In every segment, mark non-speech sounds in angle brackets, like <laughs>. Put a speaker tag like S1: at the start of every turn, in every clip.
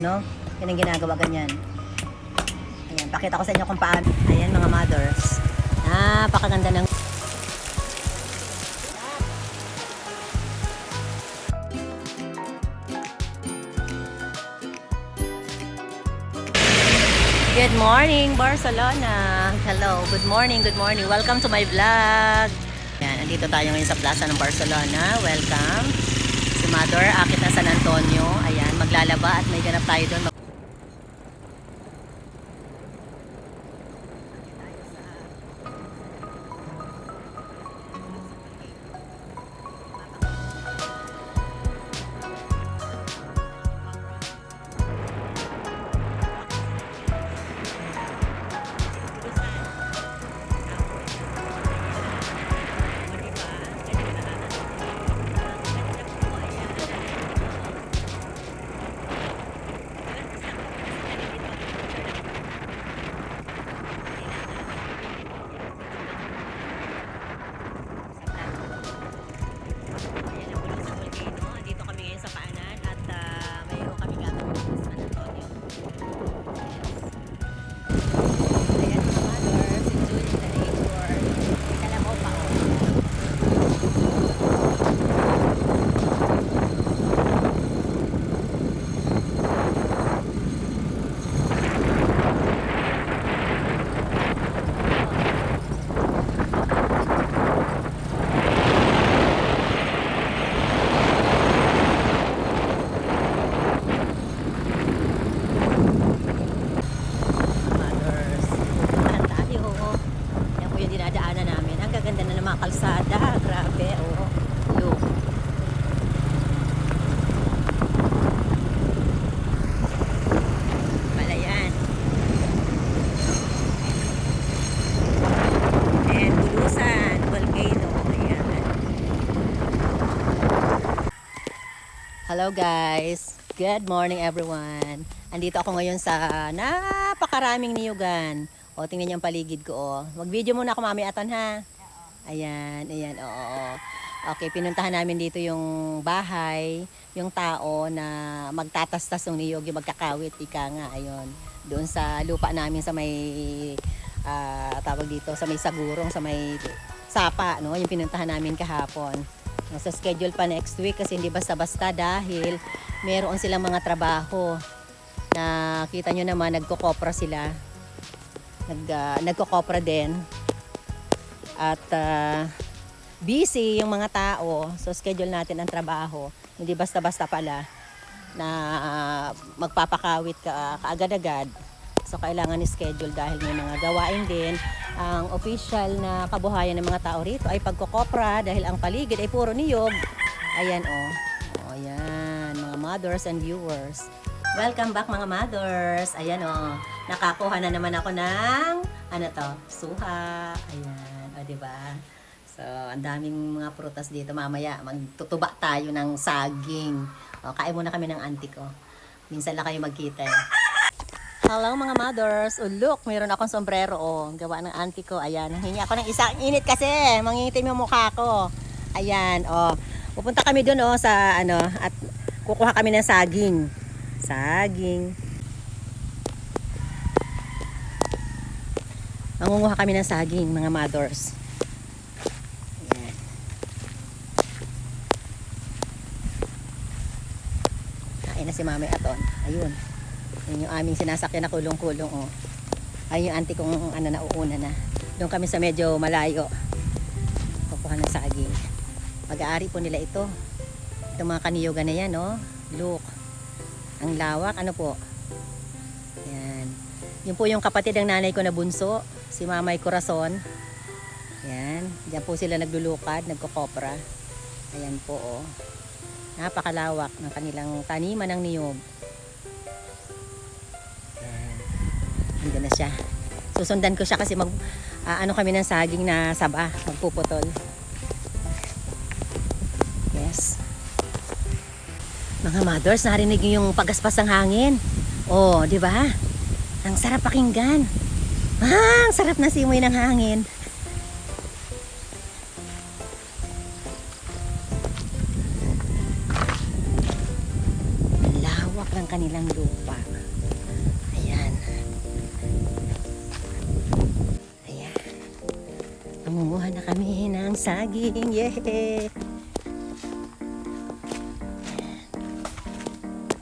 S1: No? Yan ang ginagawa ganyan. Ayan, pakita ko sa inyo kung paano. Ayan mga mothers. Napakaganda ng Good morning, Barcelona. Hello, good morning, good morning. Welcome to my vlog. Yan, andito tayo ngayon sa plaza ng Barcelona. Welcome. Mother, akit na San Antonio. Ayan, maglalaba at may ganap tayo doon. Hello guys. Good morning everyone. Andito ako ngayon sa napakaraming niyugan. O, tingnan niyo ang paligid ko. O. Mag-video muna ako mami aton ha. Ayan, ayan, oo, oo. Okay, pinuntahan namin dito yung bahay, yung tao na magtatastas ng niyog, yung magkakawit, ika nga, ayun. Doon sa lupa namin sa may, ah, tawag dito, sa may sagurong, sa may sapa, no? Yung pinuntahan namin kahapon. Nasa schedule pa next week kasi hindi basta-basta dahil meron silang mga trabaho. Na kita nyo naman nagkokopra sila. Nag, ah, nagkokopra din. At ah, busy yung mga tao. So schedule natin ang trabaho. Hindi basta-basta pala na ah, magpapakawit ka kaagad-agad so kailangan i-schedule dahil may mga gawain din ang official na kabuhayan ng mga tao rito ay pagkokopra dahil ang paligid ay puro niyog ayan oh oh ayan mga mothers and viewers Welcome back mga mothers. Ayan oh, nakakuha na naman ako ng ano to, suha. Ayan, o di ba? So, ang daming mga prutas dito. Mamaya magtutuba tayo ng saging. O, kain muna kami ng auntie ko. Minsan lang kayo magkita. eh. Hello mga mothers. Oh, look, mayroon akong sombrero oh, gawa ng auntie ko. Ayan, hingi ako ng isa. Init kasi, mangingitim yung mukha ko. Ayan, oh. Pupunta kami doon oh sa ano at kukuha kami ng saging. Saging. Mangunguha kami ng saging, mga mothers. Ayan. Kain na si Mami Aton. Ayun. Yun yung aming sinasakyan na kulong-kulong. Oh. Ayun yung auntie kong ano, nauuna na. Doon kami sa medyo malayo. Kukuha ng saging. Mag-aari po nila ito. Ito mga kaniyoga na yan, oh. Look. Ang lawak, ano po? Yan. Yun po yung kapatid ng nanay ko na bunso, si Mamay Corazon. Yan. Diyan po sila naglulukad, nagkokopra. Ayan po, oh. Napakalawak ng kanilang taniman ng niyog. Andyan na siya. Susundan ko siya kasi mag, ah, ano kami ng saging na saba, magpuputol. Yes. Mga mothers, narinig niyo yung pagaspas ng hangin. Oh, di ba? Ang sarap pakinggan. Ah, ang sarap na simoy ng hangin. Ang lawak ng kanilang lupa. Saging. Yay!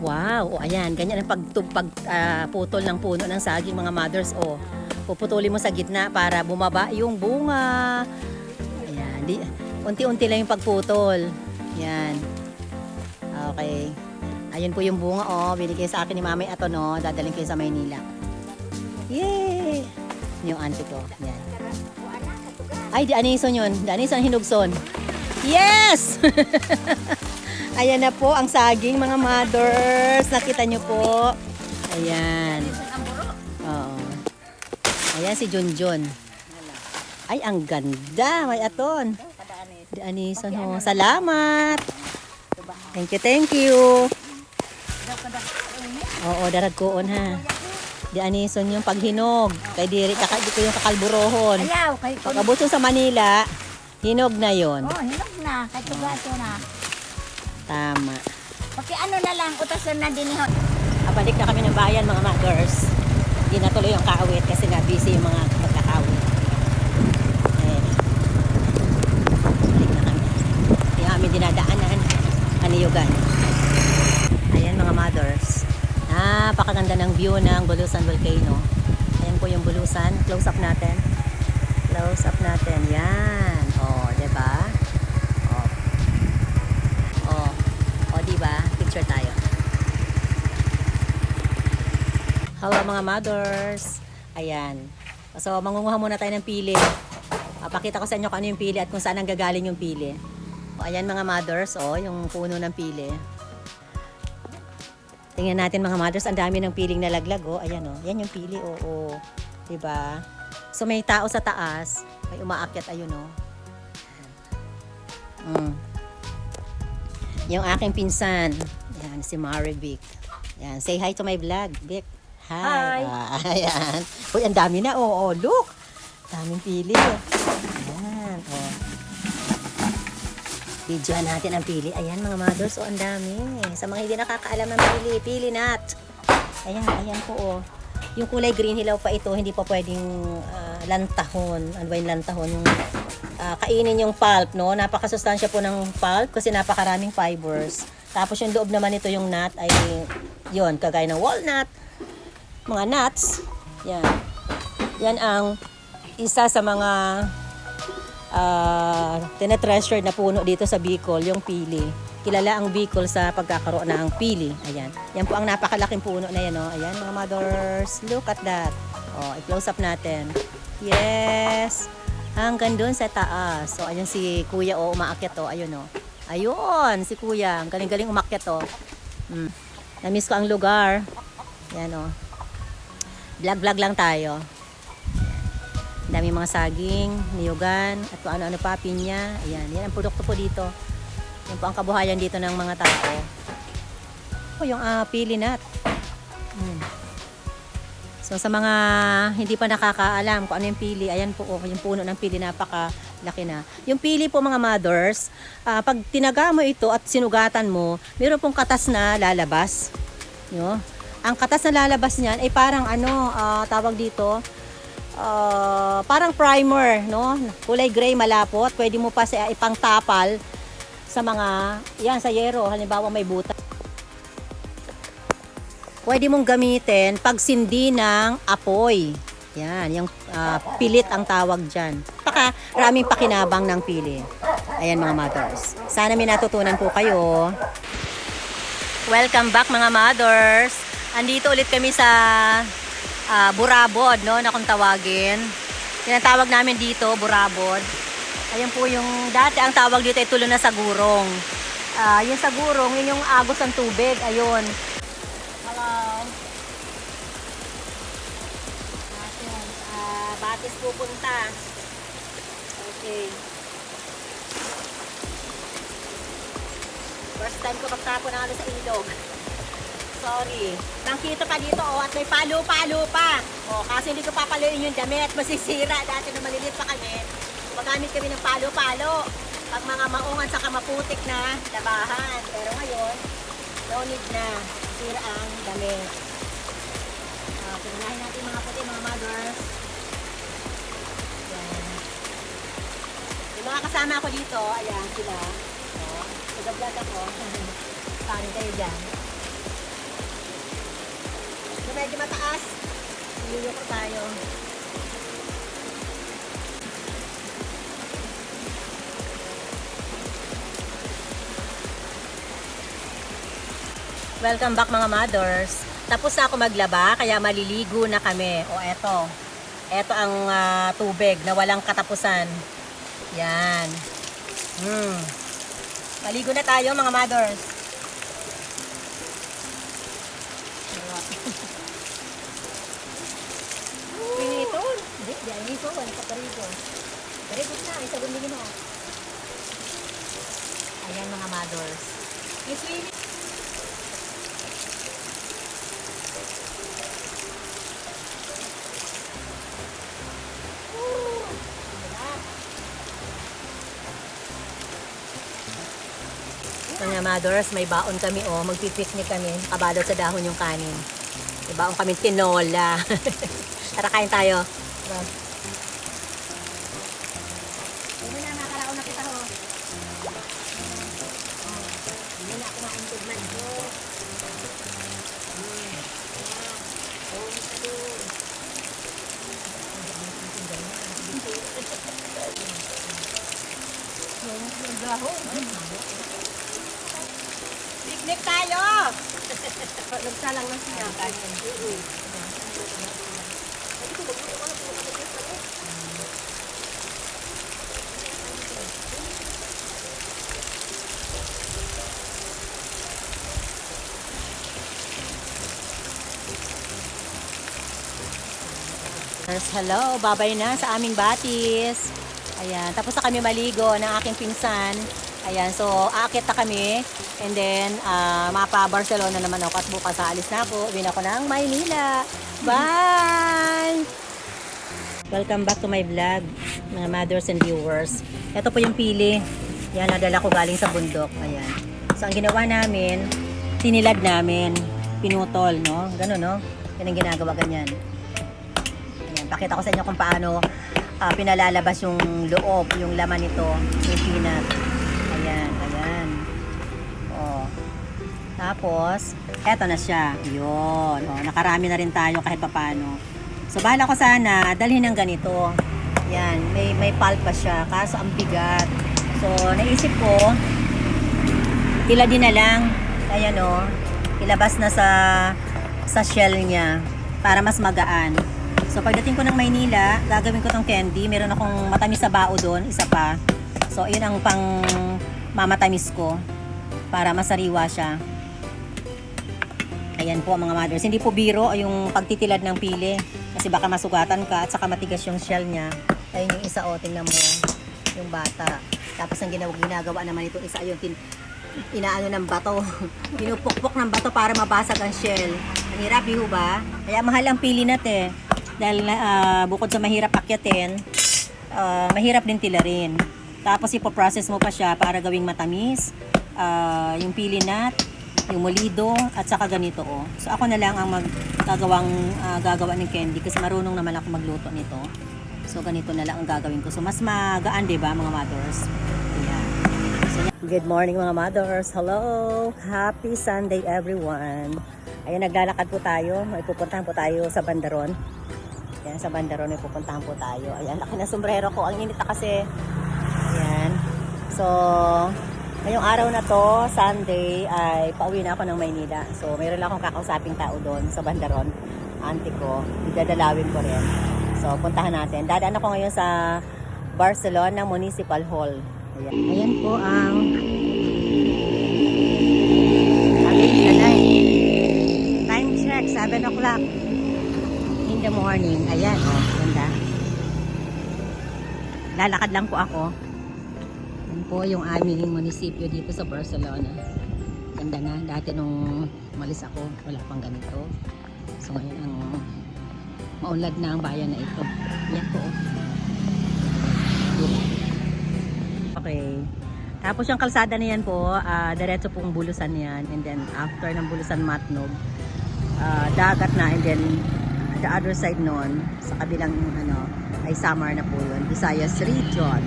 S1: Wow! O ayan, ganyan ang pagtub, pag, ah, putol ng puno ng saging mga mothers. O, puputulin mo sa gitna para bumaba yung bunga. Ayan, di, unti-unti lang yung pagputol. Yan. Okay. Ayun po yung bunga, oh. Binigay sa akin ni Mamay Ato, no. Dadaling yun sa Maynila. Yay! Yung auntie ko. Yan. Ay, di anison yun. Di anison hinugson. Yes! <laughs> Ayan na po ang saging mga mothers. Nakita nyo po. Ayan. Oo. Ayan si Junjun. Ay, ang ganda. May aton. Di anison ho. Salamat. Thank you, thank you. Oo, darag koon ha. Di anison yung paghinog. Kay diri kaka di ko yung kakalburohon.
S2: Ayaw, kay ko.
S1: Pagkabuto sa Manila, hinog na yon.
S2: Oh, hinog na. Kay tugato na.
S1: Tama.
S2: Paki ano na lang, utasan na din.
S1: Abalik na kami ng bayan mga mothers. Hindi na tuloy yung kaawit kasi nga busy yung mga magkakawit. Ayan. Balik na kami. Hindi kami dinadaanan. Kaniyugan. Ayan mga mothers. Napakaganda ng view ng Bulusan Volcano. Ayan po yung Bulusan. Close up natin. Close up natin. Yan. O, oh, diba? O. O. O, diba? Picture tayo. Hello mga mothers. Ayan. So, mangunguha muna tayo ng pili. Papakita ko sa inyo kung ano yung pili at kung saan ang gagaling yung pili. O, ayan mga mothers, oh, yung puno ng pili. Tingnan natin mga mothers, ang dami ng piling nalaglag, oh. Ayan, oh. Yan yung pili, oo. Oh, oh. 'Di ba? So, may tao sa taas. May umaakyat, ayun, oh. Mm. Yung aking pinsan. Yan, si Marivic. Yan, say hi to my vlog, Vic. Hi.
S2: Hi.
S1: Ah, <laughs> ayan. Uy, ang dami na. Oo, oh, look. Daming pili. Ayan, oh. Videoan natin ang pili. Ayan, mga mothers. Oh, ang dami. Sa mga hindi nakakaalam ng pili, pili nut. Ayan, ayan po, oh. Yung kulay green hilaw pa ito, hindi pa pwedeng ah, lantahon. Ano ba yung lantahon? Yung ah, kainin yung pulp, no? Napakasustansya po ng pulp kasi napakaraming fibers. Tapos yung loob naman nito yung nut ay yon kagaya ng walnut, mga nuts. Yan. Yan ang isa sa mga uh, tinetreasured na puno dito sa Bicol, yung pili. Kilala ang Bicol sa pagkakaroon ng pili. Ayan. Yan po ang napakalaking puno na yan. Oh. Ayan mga mothers. Look at that. Oh, i-close up natin. Yes. Hanggang doon sa taas. So, ayun si kuya o oh, umaakyat oh. Ayun oh. Ayun, si kuya. Ang galing-galing umakyat oh. Mm. Na-miss ko ang lugar. Yan oh. Vlog-vlog lang tayo. Dami mga saging, niyugan, at kung ano-ano pa, pinya. Ayan, yan ang produkto po dito. Yan po ang kabuhayan dito ng mga tao. O, yung uh, pili nut. Hmm. So, sa mga hindi pa nakakaalam kung ano yung pili, ayan po, oh, yung puno ng pili, napaka laki na. Yung pili po mga mothers, ah, pag tinaga mo ito at sinugatan mo, meron pong katas na lalabas. Yo. Ang katas na lalabas niyan ay parang ano, ah, tawag dito, ah, parang primer, no? Kulay gray malapot. Pwede mo pa sa ipang tapal sa mga, yan, sa yero. Halimbawa may buta. Pwede mong gamitin pag sindi ng apoy. Yan, yung ah, pilit ang tawag dyan. Paka, raming pakinabang ng pili. Ayan mga mothers. Sana may natutunan po kayo. Welcome back mga mothers. Andito ulit kami sa ah, Burabod, no, na kung tawagin. Tinatawag namin dito, Burabod. Ayan po yung, dati ang tawag dito ay tulo na sa gurong. Ah, yung sa gurong, yun yung agos ng tubig, ayun. Hello. Natin, ah, batis pupunta. Okay. First time ko magtapon na sa ilog. Sorry. Nakita pa dito, oh, at may palo-palo pa. Oh, kasi hindi ko papaluin yung damit, masisira. Dati nung maliliit pa kami, magamit kami ng palo-palo. Pag mga maungan sa maputik na labahan. Pero ngayon, no need na. Sira ang damit. Uh, Pinunahin natin mga puti, mga mothers. Yan. Mga kasama ko dito, ayan sila. Oh, nag-vlog ako. <laughs> Paano kayo dyan? Medyo mataas. Iliyo ko tayo. Welcome back mga mothers. Tapos na ako maglaba, kaya maliligo na kami. O eto, eto ang ah, tubig na walang katapusan. Yan. Hmm. Maligo na tayo mga mothers. Nito. Ano sa parigo? Parigo na, isa gumili mo. Ayan mga mothers. Yung swimming Mga mothers, may baon kami oh, magpipiknik kami. Kabalot sa dahon yung kanin. May baon kami tinola. <laughs> Tara kain tayo. Tara. Picnic tayo! <laughs> Nagsalang na siya. Hello, babay na sa aming batis. Ayan, tapos na kami maligo ng aking pinsan. Ayan, so aakit na kami. And then, ah, mapa Barcelona naman ako at bukas aalis na ako. Uwi ako ng Maynila. Bye! Welcome back to my vlog, mga mothers and viewers. Ito po yung pili. Yan, nadala ko galing sa bundok. Ayan. So, ang ginawa namin, sinilad namin, pinutol, no? Ganun, no? Yan ang ginagawa, ganyan. Ayan, pakita ko sa inyo kung paano ah, pinalalabas yung loob, yung laman nito, yung peanut. Ayan, ayan. Oh. Tapos, eto na siya. Yun. Oh, nakarami na rin tayo kahit papano. So, bahala ko sana dalhin ng ganito. Yan, may, may pulp pa siya. Kaso, ang bigat. So, naisip ko, tila din na lang. Ayan o. ilabas na sa sa shell niya para mas magaan. So, pagdating ko ng Maynila, gagawin ko tong candy. Meron akong matamis sa bao doon, isa pa. So, yun ang pang mamatamis ko para masariwa siya. Ayan po mga mothers. Hindi po biro yung pagtitilad ng pili. Kasi baka masugatan ka at saka matigas yung shell niya. Ayun yung isa o, tingnan mo. Yung bata. Tapos ang ginagawa, ginagawa naman ito isa yung inaano ng bato. <laughs> Pinupukpok ng bato para mabasag ang shell. Ang hirap, ho ba? Kaya mahal ang pili natin. Dahil ah, bukod sa mahirap akyatin, ah, mahirap din tilarin. Tapos ipoprocess mo pa siya para gawing matamis. Ah, yung pili nut, yung molido, at saka ganito oh. So ako na lang ang maggagawang ah, gagawa ng candy kasi marunong naman ako magluto nito. So ganito na lang ang gagawin ko. So mas magaan 'di ba mga mothers? So, good morning mga mothers. Hello. Happy Sunday everyone. Ayan naglalakad po tayo. May pupuntahan po tayo sa Bandaron. Ayan sa Bandaron may pupuntahan po tayo. Ayan laki ng sombrero ko. Ang init na kasi. Ayan. So Ngayong araw na to, Sunday, ay pauwi na ako ng Maynila. So, mayroon lang akong kakausaping tao doon sa Bandaron. Auntie ko, idadalawin ko rin. So, puntahan natin. Dadaan ako ngayon sa Barcelona Municipal Hall. Ayan, Ayan po ang ating kanay. Time check, 7 o'clock in the morning. Ayan, oh, ganda. Lalakad lang po ako. Yan po yung aming munisipyo dito sa Barcelona. Ganda na. Dati nung umalis ako, wala pang ganito. So ngayon ang maunlad na ang bayan na ito. Yan po. Okay. Tapos yung kalsada na yan po, ah, diretso pong bulusan yan. And then after ng bulusan Matnog, ah, dagat na. And then the other side nun, sa kabilang ano, ay Samar na po yun. Visayas Region.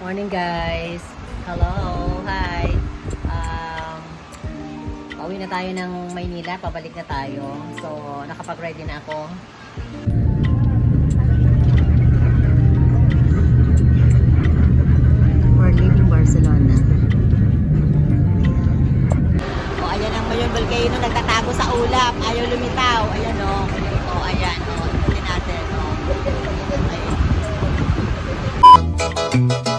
S1: Morning guys. Hello. Hi. Um, pauwi na tayo ng Maynila. Pabalik na tayo. So, nakapag-ready na ako. We're leaving Barcelona. O, ayan ang Mayon Volcano. Nagtatago sa ulap. Ayaw lumitaw. Ayan o. O, ayan o. Ikutin natin o. Ayan.